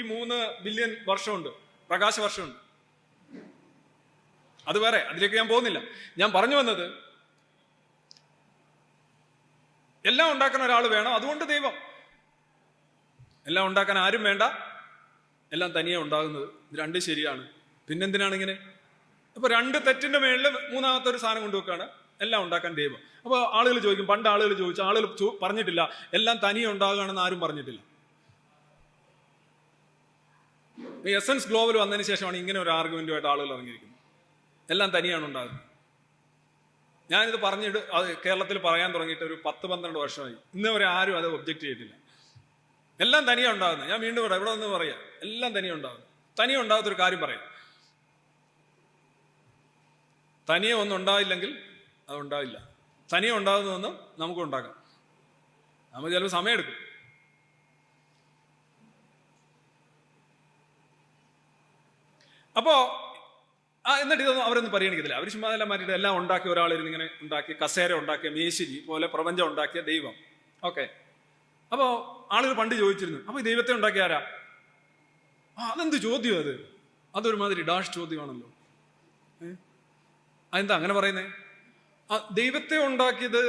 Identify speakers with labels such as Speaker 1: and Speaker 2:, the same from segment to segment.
Speaker 1: മൂന്ന് ബില്യൺ വർഷമുണ്ട്. പ്രകാശ വർഷമുണ്ട്. അത് വേറെ അതിലേക്ക് ഞാൻ പോകുന്നില്ല. ഞാൻ പറഞ്ഞു വന്നത് എല്ലാം ഉണ്ടാക്കുന്ന ഒരാൾ വേണം അതുകൊണ്ട് ദൈവം. എല്ലാം ഉണ്ടാക്കാൻ ആരും വേണ്ട. എല്ലാം തനിയെ ഉണ്ടാകുന്നത്. ഇത് രണ്ട് ശരിയാണ്. പിന്നെന്തിനാണ് ഇങ്ങനെ? അപ്പൊ രണ്ട് തെറ്റിന്റെ മേളിൽ മൂന്നാമത്തെ ഒരു സാധനം കൊണ്ടുവെക്കാണ് എല്ലാം ഉണ്ടാക്കാൻ ദൈവം. അപ്പൊ ആളുകൾ ചോദിക്കും പണ്ട് ആളുകൾ ചോദിച്ചു ആളുകൾ പറഞ്ഞിട്ടില്ല. എല്ലാം തനിയെ ഉണ്ടാകുകയാണെന്ന് ആരും പറഞ്ഞിട്ടില്ല ഈ എസൻസ് ഗ്ലോബൽ വന്നതിന് ശേഷമാണ് ഇങ്ങനെ ഒരു ആർഗ്യുമെന്റുമായിട്ട് ആളുകൾ ഇറങ്ങിയിരിക്കുന്നത്. എല്ലാം തനിയാണ് ഉണ്ടാകുന്നത്. ഞാനിത് പറഞ്ഞിട്ട് അത് കേരളത്തിൽ പറയാൻ തുടങ്ങിയിട്ട് ഒരു പത്ത് പന്ത്രണ്ട് വർഷമായി. ഇന്നവരെ ആരും അത് ഒബ്ജക്റ്റ് ചെയ്തിട്ടില്ല. എല്ലാം തനിയാണ് ഉണ്ടാകുന്നത്. ഞാൻ വീണ്ടും ഇവിടെ ഇവിടെ നിന്ന് പറയാം. എല്ലാം തനിയെ ഉണ്ടാകുന്നു തനിയെ ഉണ്ടാകാത്തൊരു കാര്യം പറയാം. തനിയെ ഒന്നും ഉണ്ടായില്ലെങ്കിൽ അത് ഉണ്ടാവില്ല. തനിയെ ഉണ്ടാകുന്നതൊന്നും നമുക്ക് ഉണ്ടാക്കാം നമുക്ക് ചിലപ്പോൾ സമയമെടുക്കും. അപ്പോ ആ എന്നിട്ട് ഇതൊന്നും അവരൊന്നും പരിഗണിക്കത്തില്ല. അവർ ചുമ്മാതല്ലമാരുടെ എല്ലാം മാറ്റിയിട്ട് എല്ലാം ഉണ്ടാക്കി ഒരാളിരുന്ന് ഇങ്ങനെ ഉണ്ടാക്കി കസേര ഉണ്ടാക്കിയ മേശിരി പോലെ പ്രപഞ്ചം ഉണ്ടാക്കിയ ദൈവം. ഓക്കെ. അപ്പോ ആളുകൾ പണ്ട് ചോദിച്ചിരുന്നു അപ്പൊ ഈ ദൈവത്തെ ഉണ്ടാക്കിയ ആരാ? ആ അതെന്ത് ചോദ്യം അത്? അതൊരുമാതിരി ഡാഷ് ചോദ്യമാണല്ലോ. അതെന്താ അങ്ങനെ പറയുന്നേ? ആ ദൈവത്തെ ഉണ്ടാക്കിയത്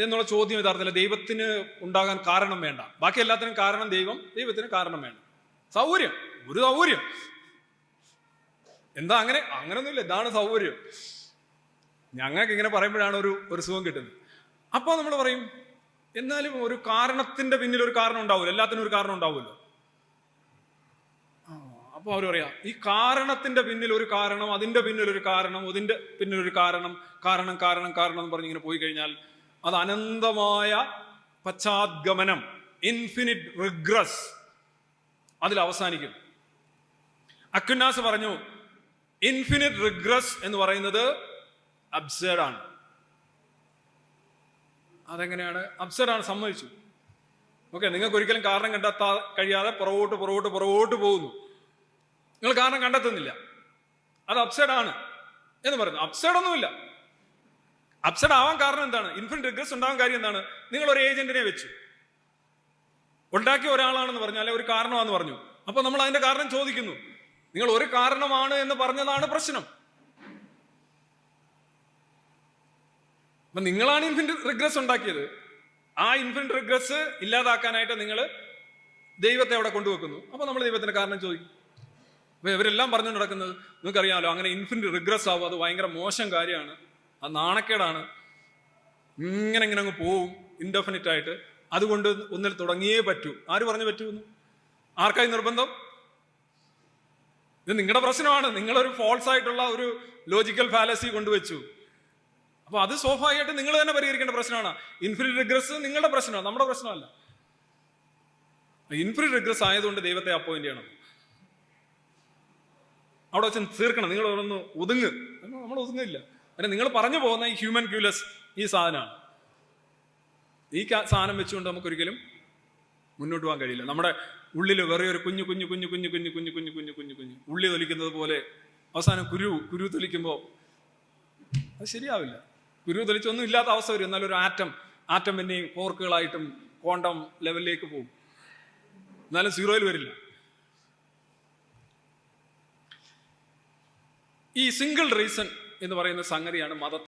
Speaker 1: എന്നുള്ള ചോദ്യം യഥാർത്ഥത്തില്ല ദൈവത്തിന് ഉണ്ടാകാൻ കാരണം വേണ്ട. ബാക്കി എല്ലാത്തിനും കാരണം ദൈവം ദൈവത്തിന് കാരണം വേണ്ട സൗകര്യം ഒരു സൗകര്യം. എന്താ അങ്ങനെ? അങ്ങനൊന്നുമില്ല. ഇതാണ് സൗകര്യം. ഞങ്ങൾക്ക് ഇങ്ങനെ പറയുമ്പോഴാണ് ഒരു ഒരു സുഖം കിട്ടുന്നത്. അപ്പോൾ നമ്മൾ പറയും എന്നാലും ഒരു കാരണത്തിന്റെ പിന്നിൽ ഒരു കാരണം ഉണ്ടാവില്ല എല്ലാത്തിനും ഒരു കാരണം ഉണ്ടാവുമല്ലോ അപ്പോൾ അവർ പറയാം ഈ കാരണത്തിന്റെ പിന്നിൽ ഒരു കാരണം അതിന്റെ പിന്നിൽ ഒരു കാരണം അതിന്റെ പിന്നിൽ ഒരു കാരണം കാരണം കാരണം കാരണം എന്ന് പറഞ്ഞ് ഇങ്ങനെ പോയി കഴിഞ്ഞാൽ അത് അനന്തമായ പശ്ചാത്ഗമനം ഇൻഫിനിറ്റ് റിഗ്രസ് അതിൽ അവസാനിക്കും. അക്കുന്നാസ് പറഞ്ഞു ഇൻഫിനിറ്റ് റിഗ്രസ് എന്ന് പറയുന്നത് അബ്സേഡ് ആണ്. അതെങ്ങനെയാണ്? അബ്സേഡ് ആണ് സമ്മതിച്ചു. ഓക്കെ നിങ്ങൾക്ക് ഒരിക്കലും കാരണം കണ്ടെത്താ കഴിയാതെ പുറകോട്ട് പുറകോട്ട് പുറകോട്ട് പോകുന്നു. നിങ്ങൾ കാരണം കണ്ടെത്തുന്നില്ല. അത് അബ്സേഡ് ആണ് എന്ന് പറയുന്നു. അപ്സൈഡ് ഒന്നുമില്ല. അപ്സൈഡ് ആവാൻ കാരണം എന്താണ്? ഇൻഫിനിറ്റ് റിഗ്രസ് ഉണ്ടാവാൻ കാര്യം എന്താണ്? നിങ്ങൾ ഒരു ഏജന്റിനെ വെച്ചു. ഉണ്ടാക്കിയ ഒരാളാണെന്ന് പറഞ്ഞു അല്ലെ ഒരു കാരണമാണെന്ന് പറഞ്ഞു. അപ്പൊ നമ്മൾ അതിന്റെ കാരണം ചോദിക്കുന്നു. നിങ്ങൾ ഒരു കാരണമാണ് എന്ന് പറഞ്ഞതാണ് പ്രശ്നം. അപ്പൊ നിങ്ങളാണ് ഇൻഫിനിറ്റ് റിഗ്രസ് ഉണ്ടാക്കിയത്. ആ ഇൻഫിനിറ്റ് റിഗ്രസ് ഇല്ലാതാക്കാനായിട്ട് നിങ്ങൾ ദൈവത്തെ അവിടെ കൊണ്ടുവെക്കുന്നു. അപ്പൊ നമ്മൾ ദൈവത്തിന്റെ കാരണം ചോദിക്കും. അപ്പൊ ഇവരെല്ലാം പറഞ്ഞു നടക്കുന്നത് നിങ്ങൾക്കറിയാമല്ലോ അങ്ങനെ ഇൻഫിനിറ്റ് റിഗ്രസ് ആവും. അത് ഭയങ്കര മോശം കാര്യമാണ്. അത് നാണക്കേടാണ്. ഇങ്ങനെ ഇങ്ങനെ അങ്ങ് പോവും ഇൻഡെഫിനിറ്റ് ആയിട്ട്. അതുകൊണ്ട് ഒന്നിൽ തുടങ്ങിയേ പറ്റൂ. ആര് പറഞ്ഞു പറ്റൂന്ന്? ആർക്കായി നിർബന്ധം? ഇത് നിങ്ങളുടെ പ്രശ്നമാണ്. നിങ്ങളൊരു ഫോൾസ് ആയിട്ടുള്ള ഒരു ലോജിക്കൽ ഫാലസി കൊണ്ടുവച്ചു. അപ്പൊ അത് സ്വാഭാവികമായിട്ട് നിങ്ങൾ തന്നെ പരിഹരിക്കേണ്ട പ്രശ്നമാണ്. ഇൻഫിനിറ്റ് റിഗ്രസ് നിങ്ങളുടെ പ്രശ്നമാണ്. നമ്മുടെ പ്രശ്നമല്ല. ഇൻഫിനിറ്റ് റിഗ്രസ് ആയതുകൊണ്ട് ദൈവത്തെ അപ്പോയിന്റ് ചെയ്യണം. അവിടെ വെച്ച് തീർക്കണം. നിങ്ങൾ ഒന്ന് ഒതുങ്ങ്. നമ്മൾ ഒതുങ്ങില്ല. കാരണം നിങ്ങൾ പറഞ്ഞു പോകുന്ന ഈ ഹ്യൂമൻ ക്യൂലസ് ഈ സാധനമാണ്. ഈ സാധനം വെച്ചുകൊണ്ട് നമുക്ക് ഒരിക്കലും മുന്നോട്ട് പോകാൻ കഴിയില്ല. നമ്മുടെ ഉള്ളിൽ വേറെ ഒരു കുഞ്ഞു കുഞ്ഞു കുഞ്ഞു കുഞ്ഞു കുഞ്ഞു കുഞ്ഞു കുഞ്ഞു കുഞ്ഞു കുഞ്ഞു കുഞ്ഞു. ഉള്ളി തൊലിക്കുന്നത് പോലെ അവസാനം കുരു കുരു തൊലിക്കുമ്പോൾ അത് ശരിയാവില്ല. കുരു തൊലിച്ചൊന്നും ഇല്ലാത്ത അവസ്ഥ വരും. എന്നാലൊരു ആറ്റം ആറ്റം പിന്നെയും ഫോർക്കുകളായിട്ടും കോണ്ടം ലെവലിലേക്ക് പോകും. എന്നാലും സീറോയിൽ വരില്ല. ഈ സിംഗിൾ റീസൺ എന്ന് പറയുന്ന സംഗതിയാണ് മത